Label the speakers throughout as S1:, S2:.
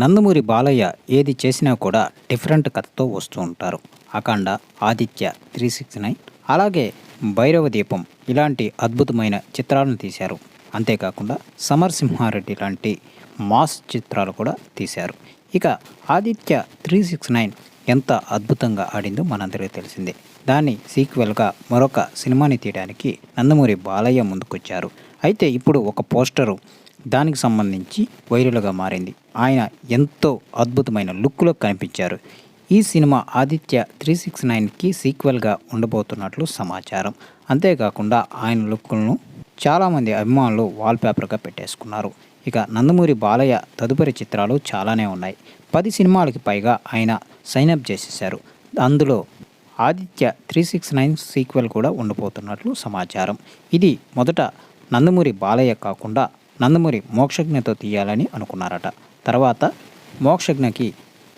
S1: నందమూరి బాలయ్య ఏది చేసినా కూడా డిఫరెంట్ కథతో వస్తూ ఉంటారు. Akhanda Aditya three six nine అలాగే భైరవ దీపం ఇలాంటి అద్భుతమైన చిత్రాలను తీశారు. అంతేకాకుండా సమరసింహారెడ్డి లాంటి మాస్ చిత్రాలు కూడా తీశారు. ఇక ఆదిత్య త్రీ సిక్స్ నైన్ ఎంత అద్భుతంగా ఆడిందో మనందరికీ తెలిసిందే. దాన్ని సీక్వెల్గా మరొక సినిమాని తీయడానికి నందమూరి బాలయ్య ముందుకొచ్చారు. అయితే ఇప్పుడు ఒక పోస్టరు దానికి సంబంధించి వైరల్గా మారింది. ఆయన ఎంతో అద్భుతమైన లుక్లో కనిపించారు. ఈ సినిమా ఆదిత్య త్రీ సిక్స్ నైన్కి సీక్వెల్గా ఉండబోతున్నట్లు సమాచారం. అంతేకాకుండా ఆయన లుక్లను చాలామంది అభిమానులు వాల్పేపర్గా పెట్టేసుకున్నారు. ఇక నందమూరి బాలయ్య తదుపరి చిత్రాలు చాలానే ఉన్నాయి. పది సినిమాలకి పైగా ఆయన సైనప్ చేసేశారు. అందులో Aditya three six nine sequel కూడా ఉండబోతున్నట్లు సమాచారం. ఇది మొదట నందమూరి బాలయ్య కాకుండా నందమూరి మోక్షజ్ఞతో తీయాలని అనుకున్నారట. తర్వాత మోక్షజ్ఞకి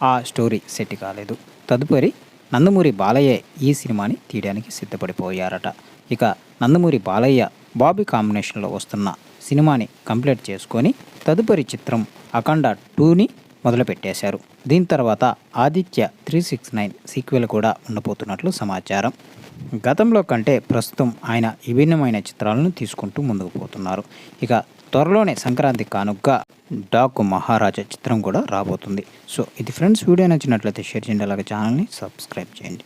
S1: ఆ స్టోరీ సెట్ కాలేదు. తదుపరి నందమూరి బాలయ్య ఈ సినిమాని తీయడానికి సిద్ధపడిపోయారట. ఇక నందమూరి బాలయ్య బాబీ కాంబినేషన్లో వస్తున్న సినిమాని కంప్లీట్ చేసుకొని తదుపరి చిత్రం అఖండ టూని మొదలుపెట్టేశారు. దీని తర్వాత Aditya three six nine sequel కూడా ఉండబోతున్నట్లు సమాచారం. గతంలో కంటే ప్రస్తుతం ఆయన విభిన్నమైన చిత్రాలను తీసుకుంటూ ముందుకు పోతున్నారు. ఇక త్వరలోనే సంక్రాంతి కానుగ్గా డాకు మహారాజా చిత్రం కూడా రాబోతుంది. సో ఇది ఫ్రెండ్స్ వీడియో నచ్చినట్లయితే షేర్ చేయండి అలాగే ఛానల్ని సబ్స్క్రైబ్ చేయండి.